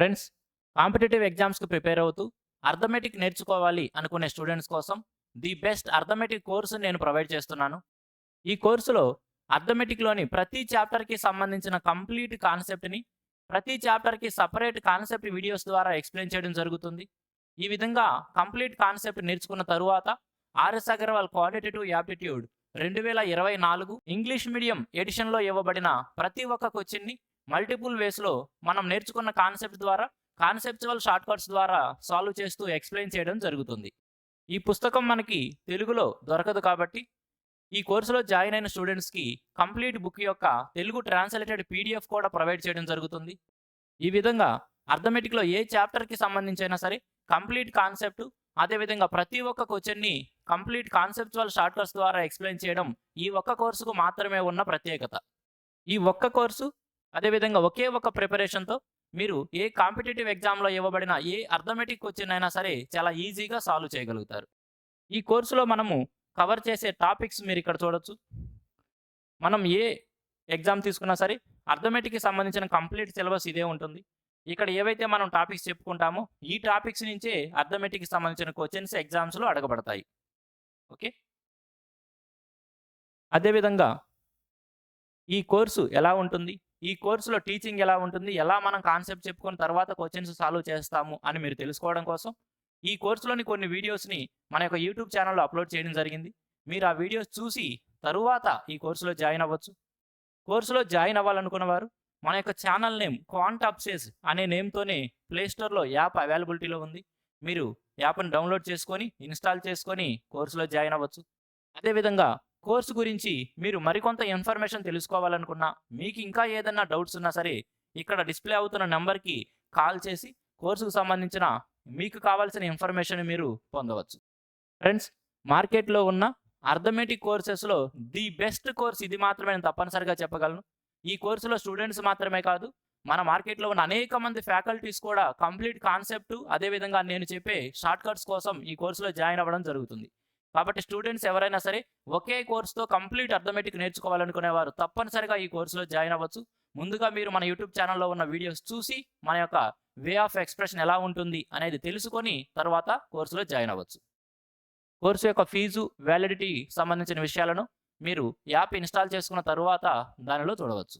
Friends competitive ఎగ్జామ్స్కి prepare అవుతూ arithmetic నేర్చుకోవాలి అనుకునే స్టూడెంట్స్ కోసం ది బెస్ట్ అర్థమెటిక్ కోర్సు నేను ప్రొవైడ్ చేస్తున్నాను. ఈ కోర్సులో అర్థమెటిక్లోని ప్రతి చాప్టర్కి సంబంధించిన కంప్లీట్ కాన్సెప్ట్ని ప్రతి చాప్టర్కి సపరేట్ కాన్సెప్ట్ వీడియోస్ ద్వారా ఎక్స్ప్లెయిన్ చేయడం జరుగుతుంది. ఈ విధంగా కంప్లీట్ కాన్సెప్ట్ నేర్చుకున్న తరువాత ఆర్ఎస్ అగర్వాల్ క్వాలిటేటివ్ యాప్టిట్యూడ్ రెండు వేల ఇరవై నాలుగు ఇంగ్లీష్ మీడియం ఎడిషన్లో ఇవ్వబడిన ప్రతి ఒక్క క్వశ్చన్ని మల్టిపుల్ వేస్లో మనం నేర్చుకున్న కాన్సెప్ట్ ద్వారా కాన్సెప్చువల్ షార్ట్ కట్స్ ద్వారా సాల్వ్ చేస్తూ ఎక్స్ప్లెయిన్ చేయడం జరుగుతుంది. ఈ పుస్తకం మనకి తెలుగులో దొరకదు కాబట్టి ఈ కోర్సులో జాయిన్ అయిన స్టూడెంట్స్కి కంప్లీట్ బుక్ యొక్క తెలుగు ట్రాన్స్లేటెడ్ పీడిఎఫ్ కూడా ప్రొవైడ్ చేయడం జరుగుతుంది. ఈ విధంగా అర్థమెటిక్లో ఏ చాప్టర్కి సంబంధించైనా సరే కంప్లీట్ కాన్సెప్ట్ అదేవిధంగా ప్రతి ఒక్క క్వశ్చన్ని కంప్లీట్ కాన్సెప్చువల్ షార్ట్ కట్స్ ద్వారా ఎక్స్ప్లెయిన్ చేయడం ఈ ఒక్క కోర్సుకు మాత్రమే ఉన్న ప్రత్యేకత. ఈ ఒక్క కోర్సు అదేవిధంగా ఒకే ఒక ప్రిపరేషన్తో మీరు ఏ కాంపిటేటివ్ ఎగ్జామ్లో ఇవ్వబడిన ఏ అర్థమెటిక్ క్వశ్చన్ అయినా సరే చాలా ఈజీగా సాల్వ్ చేయగలుగుతారు. ఈ కోర్సులో మనము కవర్ చేసే టాపిక్స్ మీరు ఇక్కడ చూడొచ్చు. మనం ఏ ఎగ్జామ్ తీసుకున్నా సరే అర్థమెటిక్కి సంబంధించిన కంప్లీట్ సిలబస్ ఇదే ఉంటుంది. ఇక్కడ ఏవైతే మనం టాపిక్స్ చెప్పుకుంటామో ఈ టాపిక్స్ నుంచే అర్థమెటిక్కి సంబంధించిన క్వశ్చన్స్ ఎగ్జామ్స్లో అడగబడతాయి ఓకే? అదేవిధంగా ఈ కోర్సు ఎలా ఉంటుంది? ఈ కోర్సులో టీచింగ్ ఎలా ఉంటుంది? ఎలా మనం కాన్సెప్ట్ చెప్పుకొని తర్వాత క్వశ్చన్స్ సాల్వ్ చేస్తాము అని మీరు తెలుసుకోవడం కోసం ఈ కోర్సులోని కొన్ని వీడియోస్ని మన యొక్క యూట్యూబ్ ఛానల్లో అప్లోడ్ చేయడం జరిగింది. మీరు ఆ వీడియోస్ చూసి తరువాత ఈ కోర్సులో జాయిన్ అవ్వచ్చు. కోర్సులో జాయిన్ అవ్వాలనుకున్న వారు మన యొక్క ఛానల్ నేమ్ క్వాంట్ అప్సేస్ అనే నేమ్తోనే ప్లేస్టోర్లో యాప్ అవైలబిలిటీలో ఉంది. మీరు యాప్ని డౌన్లోడ్ చేసుకొని ఇన్స్టాల్ చేసుకొని కోర్సులో జాయిన్ అవ్వచ్చు. అదేవిధంగా కోర్సు గురించి మీరు మరికొంత ఇన్ఫర్మేషన్ తెలుసుకోవాలనుకున్నా మీకు ఇంకా ఏదైనా డౌట్స్ ఉన్నా సరే ఇక్కడ డిస్ప్లే అవుతున్న నెంబర్కి కాల్ చేసి కోర్సుకు సంబంధించిన మీకు కావాల్సిన ఇన్ఫర్మేషన్ మీరు పొందవచ్చు. ఫ్రెండ్స్ మార్కెట్లో ఉన్న అర్థమెటిక్ కోర్సెస్లో ది బెస్ట్ కోర్స్ ఇది మాత్రమే నేను తప్పనిసరిగా చెప్పగలను. ఈ కోర్సులో స్టూడెంట్స్ మాత్రమే కాదు మన మార్కెట్లో ఉన్న అనేక మంది ఫ్యాకల్టీస్ కూడా కంప్లీట్ కాన్సెప్ట్ అదేవిధంగా నేను చెప్పే షార్ట్ కట్స్ కోసం ఈ కోర్సులో జాయిన్ అవ్వడం జరుగుతుంది. కాబట్టి స్టూడెంట్స్ ఎవరైనా సరే ఒకే కోర్సుతో కంప్లీట్ అర్థమెటిక్ నేర్చుకోవాలనుకునే వారు తప్పనిసరిగా ఈ కోర్సులో జాయిన్ అవ్వచ్చు. ముందుగా మీరు మన యూట్యూబ్ ఛానల్లో ఉన్న వీడియోస్ చూసి మన యొక్క వే ఆఫ్ ఎక్స్ప్రెషన్ ఎలా ఉంటుంది అనేది తెలుసుకొని తర్వాత కోర్సులో జాయిన్ అవ్వచ్చు. కోర్సు యొక్క ఫీజు వ్యాలిడిటీ సంబంధించిన విషయాలను మీరు యాప్ ఇన్స్టాల్ చేసుకున్న తరువాత దానిలో చూడవచ్చు.